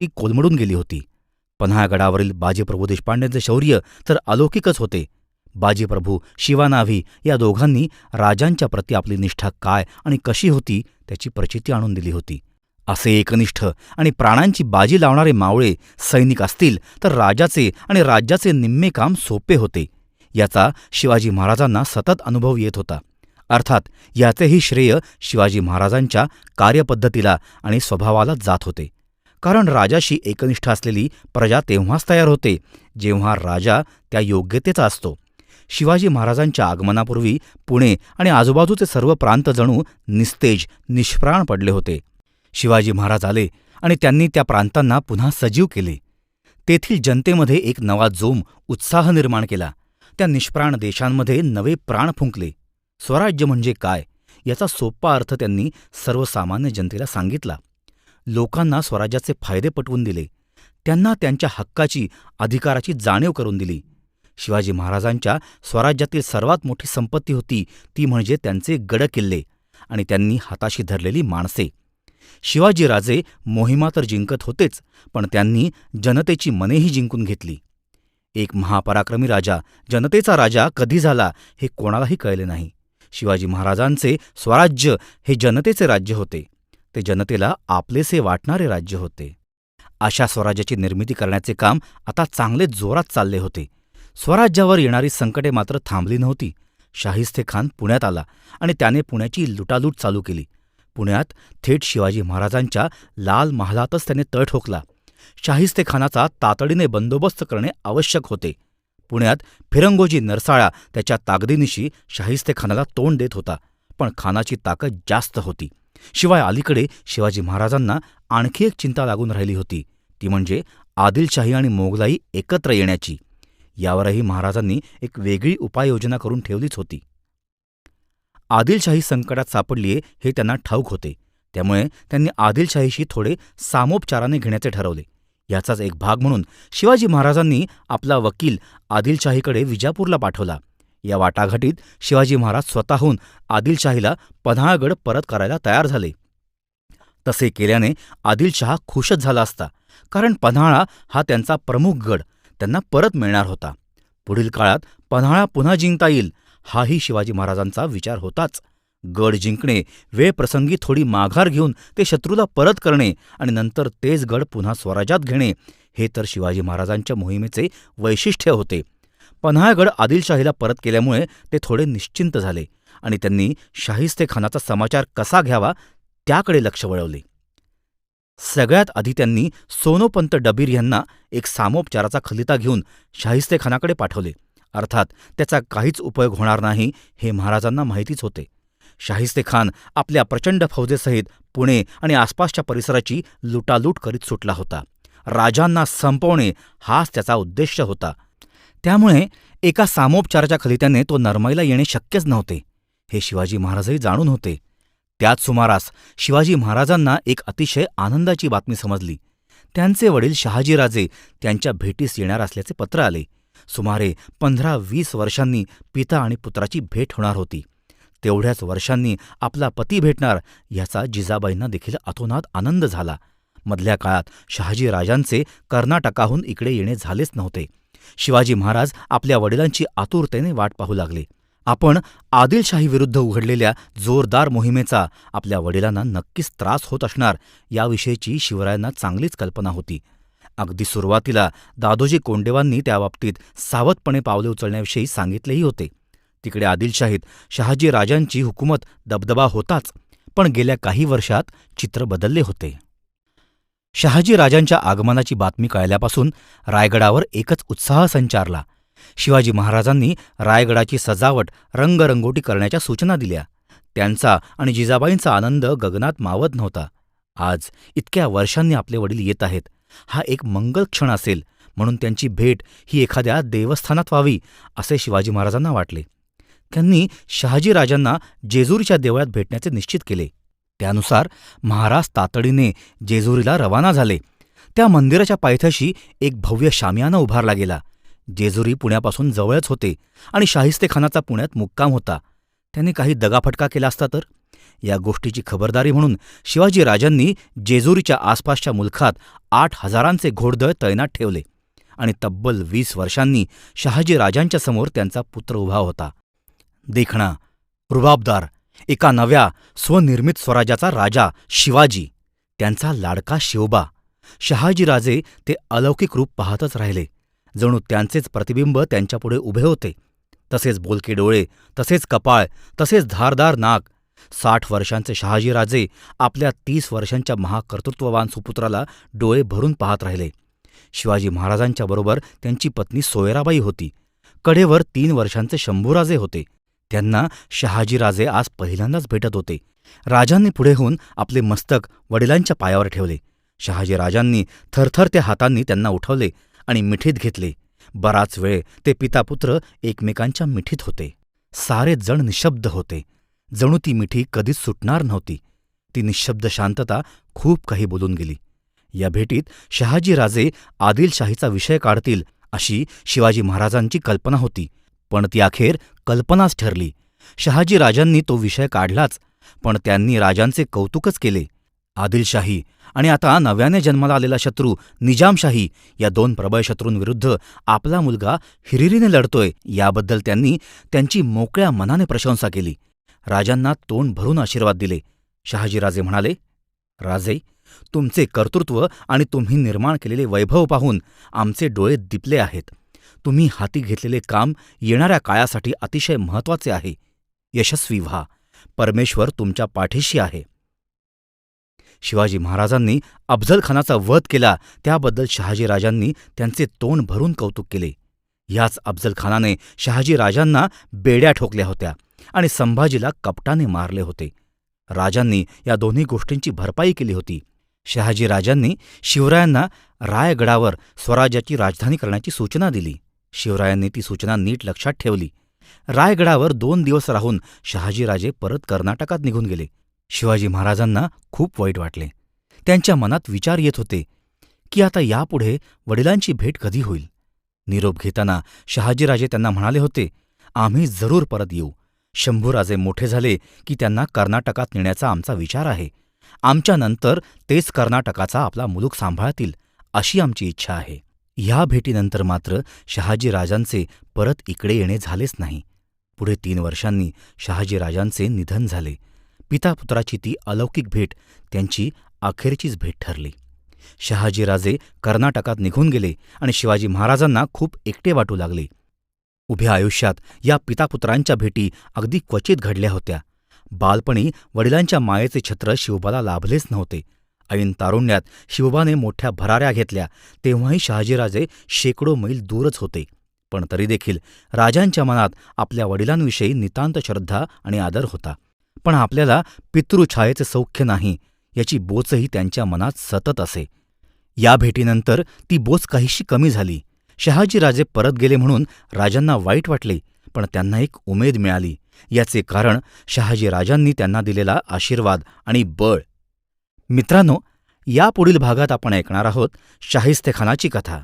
ती कोलमडून गेली होती. पन्हाळगडावरील बाजीप्रभू देशपांडेंचे शौर्य तर अलौकिकच होते. बाजीप्रभू शिवानाभी या दोघांनी राजांच्या प्रती आपली निष्ठा काय आणि कशी होती त्याची प्रचिती आणून दिली होती. असे एकनिष्ठ आणि प्राणांची बाजी लावणारे मावळे सैनिक असतील तर राजाचे आणि राज्याचे निम्मे काम सोपे होते. याचा शिवाजी महाराजांना सतत अनुभव येत होता. अर्थात याचेही श्रेय शिवाजी महाराजांच्या कार्यपद्धतीला आणि स्वभावाला जात होते. कारण राजाशी एकनिष्ठ असलेली प्रजा तेव्हाच तयार होते जेव्हा राजा त्या योग्यतेचा असतो. शिवाजी महाराजांच्या आगमनापूर्वी पुणे आणि आजूबाजूचे सर्व प्रांत जणू निस्तेज निष्प्राण पडले होते. शिवाजी महाराज आले आणि त्यांनी त्या प्रांतांना पुन्हा सजीव केले. तेथील जनतेमध्ये एक नवा जोम उत्साह निर्माण केला. त्या निष्प्राण देशांमध्ये नवे प्राण फुंकले. स्वराज्य म्हणजे काय? याचा सोपा अर्थ त्यांनी सर्वसामान्य जनतेला सांगितला. लोकांना स्वराज्याचे फायदे पटवून दिले. त्यांना त्यांच्या हक्काची अधिकाराची जाणीव करून दिली. शिवाजी महाराजांच्या स्वराज्यातील सर्वात मोठी संपत्ती होती ती म्हणजे त्यांचे गडकिल्ले आणि त्यांनी हाताशी धरलेली माणसे. शिवाजीराजे मोहिमा तर जिंकत होतेच पण त्यांनी जनतेची मनेही जिंकून घेतली. एक महापराक्रमी राजा जनतेचा राजा कधी झाला हे कोणालाही कळले नाही. शिवाजी महाराजांचे स्वराज्य हे जनतेचे राज्य होते. ते जनतेला आपलेसे वाटणारे राज्य होते. अशा स्वराज्याची निर्मिती करण्याचे काम आता चांगले जोरात चालले होते. स्वराज्यावर येणारी संकटे मात्र थांबली नव्हती. शाहिस्ते खान पुण्यात आला आणि त्याने पुण्याची लुटालूट चालू केली. पुण्यात थेट शिवाजी महाराजांच्या लाल महालातच त्याने तळ ठोकला. शाहिस्ते खानाचा तातडीने बंदोबस्त करणे आवश्यक होते. पुण्यात फिरंगोजी नरसाळा त्याच्या ताकदीनिशी शाहिस्ते खानाला तोंड देत होता पण खानाची ताकद जास्त होती. शिवाय अलीकडे शिवाजी महाराजांना आणखी एक चिंता लागून राहिली होती. ती म्हणजे आदिलशाही आणि मोगलाई एकत्र येण्याची. यावरही महाराजांनी एक वेगळी उपाययोजना करून ठेवलीच होती. आदिलशाही संकटात सापडलीये हे त्यांना ठाऊक होते. त्यामुळे त्यांनी आदिलशाहीशी थोडे सामोपचाराने घेण्याचे ठरवले. याचाच एक भाग म्हणून शिवाजी महाराजांनी आपला वकील आदिलशाहीकडे विजापूरला पाठवला. या वाटाघाटीत शिवाजी महाराज स्वतःहून आदिलशाहीला पन्हाळगड परत करायला तयार झाले. तसे केल्याने आदिलशहा खुशच झाला असता कारण पन्हाळा हा त्यांचा प्रमुख गड त्यांना परत मिळणार होता. पुढील काळात पन्हाळा पुन्हा जिंकता येईल हाही शिवाजी महाराजांचा विचार होताच. गड जिंकणे वेळप्रसंगी थोडी माघार घेऊन ते शत्रूला परत करणे आणि नंतर तेच गड पुन्हा स्वराज्यात घेणे हे तर शिवाजी महाराजांच्या मोहिमेचे वैशिष्ट्य होते. पन्हाळगड आदिलशाहीला परत केल्यामुळे ते थोडे निश्चिंत झाले आणि त्यांनी शाहिस्तेखानाचा समाचार कसा घ्यावा त्याकडे लक्ष वळवले. सगळ्यात आधी त्यांनी सोनोपंत डबीर यांना एक सामोपचाराचा खलिता घेऊन शाहिस्तेखानाकडे पाठवले. अर्थात त्याचा काहीच उपयोग होणार नाही हे महाराजांना माहितीच होते. शाहिस्तेखान आपल्या प्रचंड फौजेसहित पुणे आणि आसपासच्या परिसराची लुटालूट करीत सुटला होता. राजांना संपवणे हाच त्याचा उद्देश होता. त्यामुळे एका सामोपचाराच्या खलित्याने तो नरमाईला येणे शक्यच नव्हते हे शिवाजी महाराजही जाणून होते. त्याच सुमारास शिवाजी महाराजांना एक अतिशय आनंदाची बातमी समजली. त्यांचे वडील शहाजीराजे त्यांच्या भेटीस येणार असल्याचे पत्र आले. सुमारे पंधरा वीस वर्षांनी पिता आणि पुत्राची भेट होणार होती. तेवढ्याच वर्षांनी आपला पती भेटणार याचा जिजाबाईंना देखील अतोनात आनंद झाला. मधल्या काळात शहाजीराजांचे कर्नाटकाहून इकडे येणे झालेच नव्हते. शिवाजी महाराज आपल्या वडिलांची आतुरतेने वाट पाहू लागले. आपण आदिलशाहीविरुद्ध उघडलेल्या जोरदार मोहिमेचा आपल्या वडिलांना नक्कीच त्रास होत असणार याविषयीची शिवरायांना चांगलीच कल्पना होती. अगदी सुरुवातीला दादोजी कोंडेवांनी त्याबाबतीत सावधपणे पावले उचलण्याविषयी सांगितलेही होते. तिकडे आदिलशाहीत शहाजी राजांची हुकूमत दबदबा होताच पण गेल्या काही वर्षात चित्र बदलले होते. शहाजी राजांच्या आगमनाची बातमी कळल्यापासून रायगडावर एकच उत्साह संचारला. शिवाजी महाराजांनी रायगडाची सजावट रंगरंगोटी करण्याच्या सूचना दिल्या. त्यांचा आणि जिजाबाईंचा आनंद गगनात मावत नव्हता. आज इतक्या वर्षांनी आपले वडील येत आहेत. हा एक मंगल क्षण असेल म्हणून त्यांची भेट ही एखाद्या देवस्थानात व्हावी असे शिवाजी महाराजांना वाटले. त्यांनी शहाजीराजांना जेजुरीच्या देवळात भेटण्याचे निश्चित केले. त्यानुसार महाराज तातडीने जेजुरीला रवाना झाले. त्या मंदिराच्या पायथ्याशी एक भव्य शामियाना उभारला गेला. जेजुरी पुण्यापासून जवळच होते आणि शाहिस्तेखानाचा पुण्यात मुक्काम होता. त्याने काही दगाफटका केला असता तर? या गोष्टीची खबरदारी म्हणून शिवाजी राजांनी जेजुरीच्या आसपासच्या मुलखात आठ हजारांचे घोडदळ तैनात ठेवले आणि तब्बल वीस वर्षांनी शहाजी राजांच्या समोर त्यांचा पुत्र उभा होता. देखणा रुबाबदार एका नव्या स्वनिर्मित स्वराज्याचा राजा शिवाजी त्यांचा लाडका शिवबा. शहाजीराजे ते अलौकिक रूप पाहतच राहिले. जणू त्यांचेच प्रतिबिंब त्यांच्यापुढे उभे होते. तसेच बोलके डोळे तसेच कपाळ तसेच धारदार नाक. साठ वर्षांचे शहाजीराजे आपल्या तीस वर्षांच्या महाकर्तृत्ववान सुपुत्राला डोळे भरून पाहत राहिले. शिवाजी महाराजांच्या बरोबर त्यांची पत्नी सोयराबाई होती. कडेवर तीन वर्षांचे शंभूराजे होते. त्यांना शहाजीराजे आज पहिल्यांदाच भेटत होते. राजांनी पुढे होऊन आपले मस्तक वडिलांच्या पायावर ठेवले. शहाजीराजांनी थरथरत्या हातांनी त्यांना उठवले आणि मिठीत घेतले. बराच वेळ ते पितापुत्र एकमेकांच्या मिठीत होते. सारे जण निशब्द होते. जणू ती मिठी कधीच सुटणार नव्हती. ती निशब्द शांतता खूप काही बोलून गेली. या भेटीत शहाजीराजे आदिलशाहीचा विषय काढतील अशी शिवाजी महाराजांची कल्पना होती. पण ती अखेर कल्पनाच ठरली. शहाजीराजांनी तो विषय काढलाच पण त्यांनी राजांचे कौतुकच केले. आदिलशाही आणि आता नव्याने जन्माला आलेला शत्रू निजामशाही या दोन प्रबळ शत्रूंविरुद्ध आपला मुलगा हिरिरीने लढतोय याबद्दल त्यांनी त्यांची मोकळ्या मनाने प्रशंसा केली. राजांना तोंड भरून आशीर्वाद दिले. शहाजीराजे म्हणाले राजे तुमचे कर्तृत्व आणि तुम्ही निर्माण केलेले वैभव पाहून आमचे डोळे दिपले आहेत. तुम्ही हाती घेतलेले काम येणाऱ्या काळासाठी अतिशय महत्त्वाचे आहे. यशस्वी व्हा. परमेश्वर तुमच्या पाठीशी आहे. शिवाजी महाराजांनी अफजलखानाचा वध केला. त्याबद्दल शहाजीराजांनी त्यांचे तोंड भरून कौतुक केले. याच अफजलखानाने शहाजीराजांना बेड्या ठोकल्या होत्या आणि संभाजीला कपटाने मारले होते. राजांनी या दोन्ही गोष्टींची भरपाई केली होती. शहाजीराजांनी शिवरायांना रायगडावर स्वराज्याची राजधानी करण्याची सूचना दिली. शिवरायांनी ती सूचना नीट लक्षात ठेवली. रायगडावर दोन दिवस राहून शहाजीराजे परत कर्नाटकात निघून गेले. शिवाजी महाराजांना खूप वाईट वाटले. त्यांच्या मनात विचार येत होते की आता यापुढे वडिलांची भेट कधी होईल? निरोप घेताना शहाजीराजे त्यांना म्हणाले होते आम्ही जरूर परत येऊ. शंभूराजे मोठे झाले की त्यांना कर्नाटकात नेण्याचा आमचा विचार आहे. आमच्यानंतर तेच कर्नाटकाचा आपला मुलूक सांभाळतील अशी आमची इच्छा आहे. ह्या भेटीनंतर मात्र शहाजीराजांचे परत इकडे येणे झालेच नाही. पुढे तीन वर्षांनी शहाजीराजांचे निधन झाले. पितापुत्राची ती अलौकिक भेट त्यांची अखेरचीच भेट ठरली. शहाजीराजे कर्नाटकात निघून गेले आणि शिवाजी महाराजांना खूप एकटे वाटू लागले. उभ्या आयुष्यात या पितापुत्रांच्या भेटी अगदी क्वचित घडल्या होत्या. बालपणी वडिलांच्या मायेचे छत्र शिवबाला लाभलेच नव्हते. ऐन तारुण्यात शिवबाने मोठ्या भराऱ्या घेतल्या तेव्हाही शहाजीराजे शेकडो मैल दूरच होते. पण तरी देखील राजांच्या मनात आपल्या वडिलांविषयी नितांत श्रद्धा आणि आदर होता. पण आपल्याला पितृछायेचे सौख्य नाही याची बोचही त्यांच्या मनात सतत असे. या भेटीनंतर ती बोच काहीशी कमी झाली. शहाजीराजे परत गेले म्हणून राजांना वाईट वाटले पण त्यांना एक उमेद मिळाली. याचे कारण शहाजीराजांनी त्यांना दिलेला आशीर्वाद आणि बळ. मित्रांनो यापुढील भागात आपण ऐकणार आहोत शाहिस्तेखानाची कथा.